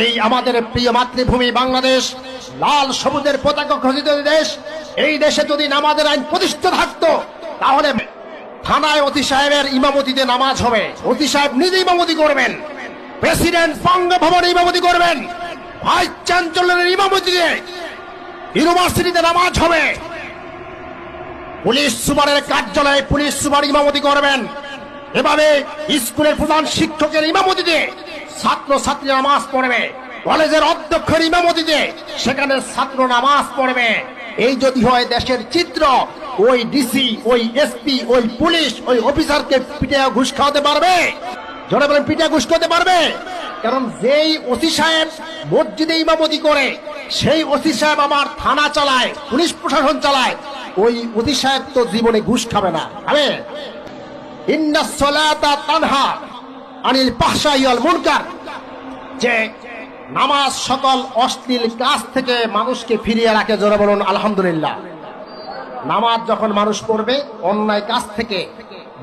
এই আমাদের প্রিয় মাতৃভূমি বাংলাদেশ, লাল সবুজের পতাকা খচিত দেশ, এই দেশে যদি নামাজের আইন প্রতিষ্ঠিত থাকতো, তাহলে থানায় অতি সাহেবের ইমামতিতে নামাজ হবে। অতি সাহেব নিজে ইমামতি করবেন। প্রেসিডেন্ট বঙ্গভবনে ইমামতি করবেন। ভাইস চ্যান্সেলরের ইমামতিতে ইউনিভার্সিটিতে নামাজ হবে। পুলিশ সুপারের কার্যালয়ে পুলিশ সুপার ইমামতি করবেন। এভাবে স্কুলের প্রধান শিক্ষকের ইমামতিতে ছাত্র ছাত্রী নামাজ পড়বে। কলেজের অধ্যক্ষের ইমামতিতে সেখানে ছাত্র নামাজ পড়বে। এই যদি হয় দেশের চিত্র, ওই ডিসি ওই এসপি ওই পুলিশ, ওই অফিসারকে পিঠে ঘুষ খাওয়াতে পারবে। জোরে বলেন পিঠে ঘুষ খাওয়াতে পারবে? কারণ যেই ওসি সাহেব মসজিদে ইমামতি করে, সেই ওসি সাহেব আমার থানা চালায়, পুলিশ প্রশাসন চালায়। ওই ওসি সাহেব তো জীবনে ঘুষ খাবে না। খাবে? ইন্না সলাতা তানহা আনিল পাহশাইয়াল মুনকার। যে নামাজ সকল অশ্লীল কাজ থেকে মানুষকে ফিরিয়ে রাখে, জোরে বলুন, আলহামদুলিল্লাহ। নামাজ যখন মানুষ পড়বে, অন্যায় কাজ থেকে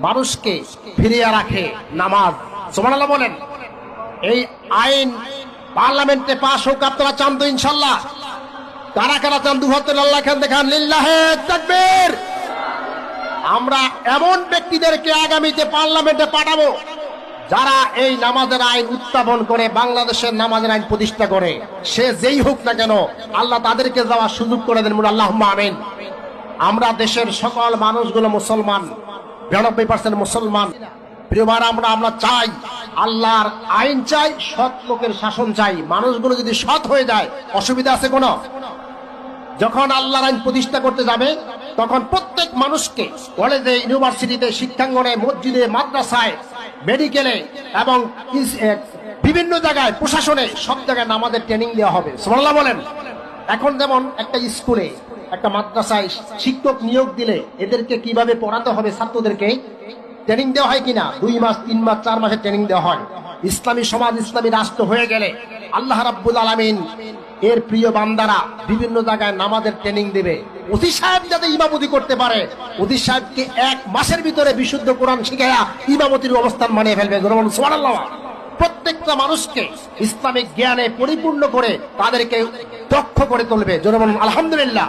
মানুষকে ফিরিয়ে রাখে নামাজ। সুবহানাল্লাহ বলেন, এই আইন পার্লামেন্টে পাশ হোক, আপনারা চান তো ইনশাল্লাহ। কারা কারা চান দুহাতের আল্লাহ খান দেখান, লিল্লাহে তাকবীর। আমরা এমন ব্যক্তিদেরকে আগামীতে পার্লামেন্টে পাঠাবো যারা এই নামাজের আইন উত্থাপন করে, বাংলাদেশের নামাজের আইন প্রতিষ্ঠা করে, সে যেই হোক না কেন, আল্লাহ তাদেরকে যাওয়ার সুযোগ করে দেন আল্লাহ আমিন। আমরা দেশের সকল মানুষগুলো মুসলমান, বিরানব্বই পার্সেন্ট মুসলমান। প্রিয়বার আমরা আমরা চাই, আল্লাহর আইন চাই, সৎ লোকের শাসন চাই। মানুষগুলো যদি সৎ হয়ে যায়, অসুবিধা আছে কোনো? যখন আল্লাহর আইন প্রতিষ্ঠা করতে যাবে, তখন প্রত্যেক মানুষকে কলেজে ইউনিভার্সিটিতে শিক্ষাঙ্গনে, মসজিদে, মাদ্রাসায় মেডিকেলে এবং বিভিন্ন জায়গায়, প্রশাসনে সব জায়গায় আমাদের ট্রেনিং দেওয়া হবে। সোমাল্লা বলেন, এখন যেমন একটা স্কুলে একটা মাদ্রাসায় শিক্ষক নিয়োগ দিলে এদেরকে কীভাবে পড়াতে হবে ছাত্রদেরকে ট্রেনিং দেওয়া হয় কিনা? দুই মাস, তিন মাস, চার মাসের ট্রেনিং দেওয়া হয়। ইসলামী সমাজ, ইসলামী রাষ্ট্র হয়ে গেলে আল্লাহ রাব্বুল আলামিন এর প্রিয় বান্দারা বিভিন্ন জায়গায় নামাজের ট্রেনিং দেবে। অতি সাহেব যাতে ইমামতি করতে পারে অতি সাহেবকে এক মাসের ভিতরে বিশুদ্ধ কোরআন শিখাইয়া ইমামতির অবস্থান মানিয়ে ফেলবে। প্রত্যেকটা মানুষকে ইসলামিক জ্ঞানে পরিপূর্ণ করে তাদেরকে দক্ষ করে তুলবে। জনগণ আলহামদুলিল্লাহ।